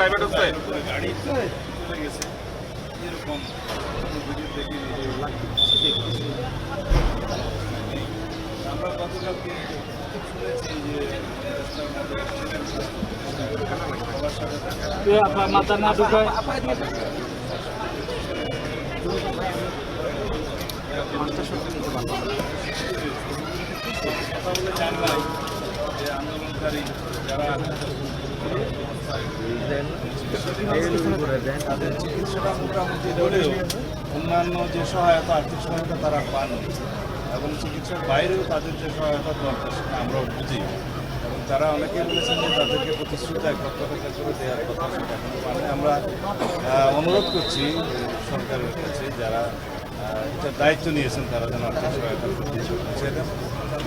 লাইভে ঢুকছে? আমরা গতকালকে শুনেছি যে দেখা মাথা না ঢুকায়? কথা বলে জানলাম যে আন্দোলনকারী যারা তাদের চিকিৎসাটা মোটামুটি অন্যান্য যে সহায়তা, আর্থিক সহায়তা তারা পান। এবং চিকিৎসার বাইরেও তাদের যে সহায়তা দরকার, সেটা আমরাও বুঝি। এবং তারা অনেকেই বলেছেন যে তাদেরকে প্রতিশ্রুতি এক লক্ষ টাকা করে দেওয়ার কথা, সেটা আমরা অনুরোধ করছি সরকারের কাছে, যারা এটার দায়িত্ব নিয়েছেন, তারা যেন আর্থিক সহায়তা দেন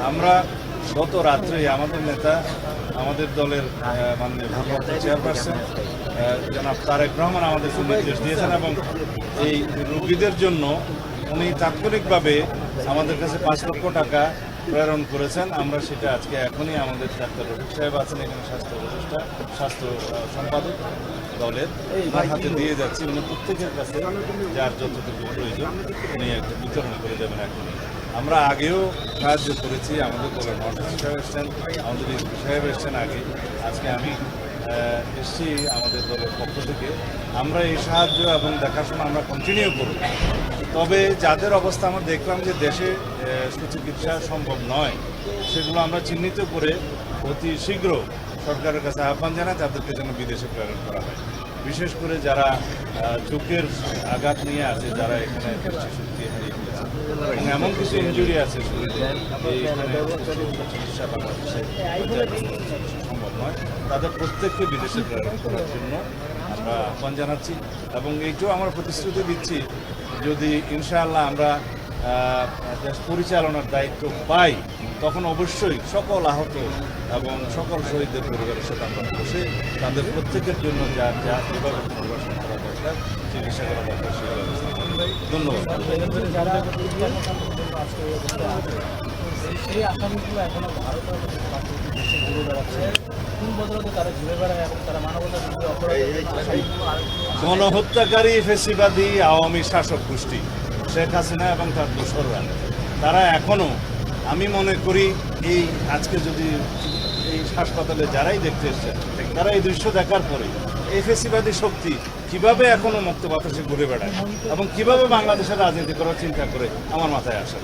আমরা গত রাত্রে আমাদের নেতা, আমাদের দলের মাননীয় ভারপ্রাপ্ত চেয়ারপারসন জনাব তারেক রহমান আমাদেরকে নির্দেশ দিয়েছেন এবং এই রোগীদের জন্য উনি তাৎক্ষণিকভাবে আমাদের কাছে পাঁচ লক্ষ টাকা প্রেরণ করেছেন। আমরা সেটা আজকে এখনই আমাদের ডাক্তার রফিক সাহেব আছেন, এখানে স্বাস্থ্য উপদেষ্টা, স্বাস্থ্য সম্পাদক দলের ওনার হাতে দিয়ে যাচ্ছি। উনি প্রত্যেকের কাছে যার যতটুকু প্রয়োজন, উনি একটা বিতরণ করে দেবেন এখনই। আমরা আগেও সাহায্য করেছি, আমাদের দলের মহাসচিব সাহেব এসছেন, আমাদের এসপি সাহেব এসছেন আগে। আজকে আমি এসছি আমাদের দলের পক্ষ থেকে। আমরা এই সাহায্য এবং দেখাশোনা আমরা কন্টিনিউ করব। তবে যাদের অবস্থা আমরা দেখলাম যে দেশে সুচিকিৎসা সম্ভব নয়, সেগুলো আমরা চিহ্নিত করে অতি শীঘ্র সরকারের কাছে আহ্বান জানাই, তাদেরকে যেন বিদেশে প্রেরণ করা হয়। বিশেষ করে যারা চোখের আঘাত নিয়ে আছে, যারা এখানে দৃষ্টিশক্তি হারিয়ে ফেলেছে। এমন কিছু ইঞ্জুরি আছে এখানে চিকিৎসা বাংলাদেশে সম্ভব নয়। তাদের প্রত্যেককে বিদেশে প্রেরণ করার জন্য আমরা আহ্বান জানাচ্ছি। এবং এইটাও আমরা প্রতিশ্রুতি দিচ্ছি, যদি ইনশাআল্লাহ আমরা পরিচালনার দায়িত্ব পাই তখন অবশ্যই সকল আহত এবং সকল শহীদদের পরিবারের সাথে আমরা বসে তাদের প্রত্যেকের জন্য যা যা যেভাবে পুনর্বাসন করা দরকার চিকিৎসা করা দরকার সেই ব্যবস্থা। ধন্যবাদ। সেই আসামিগুলো এখনও ভারত এবং পাকিস্তান দেশে ঘুরে বেড়াচ্ছে। কোন বদলতে তারা ঘুরে বেড়ায় এবং তারা মানবতার বিরুদ্ধে অপরাধ আসামিগুলো আরেকটু গণহত্যাকারী ফেসিবাদী আওয়ামী শাসক গোষ্ঠী শেখ হাসিনা এবং তার দোসররা তারা এখনও আমি মনে করি এই আজকে যদি এই হাসপাতালে যারাই দেখতে এসছেন তারা এই দৃশ্য দেখার পরে এফএসিবাদী শক্তি কীভাবে এখনও মুক্ত বাতাসে ঘুরে বেড়ায় এবং কীভাবে বাংলাদেশের রাজনীতি করার চিন্তা করে আমার মাথায় আসে।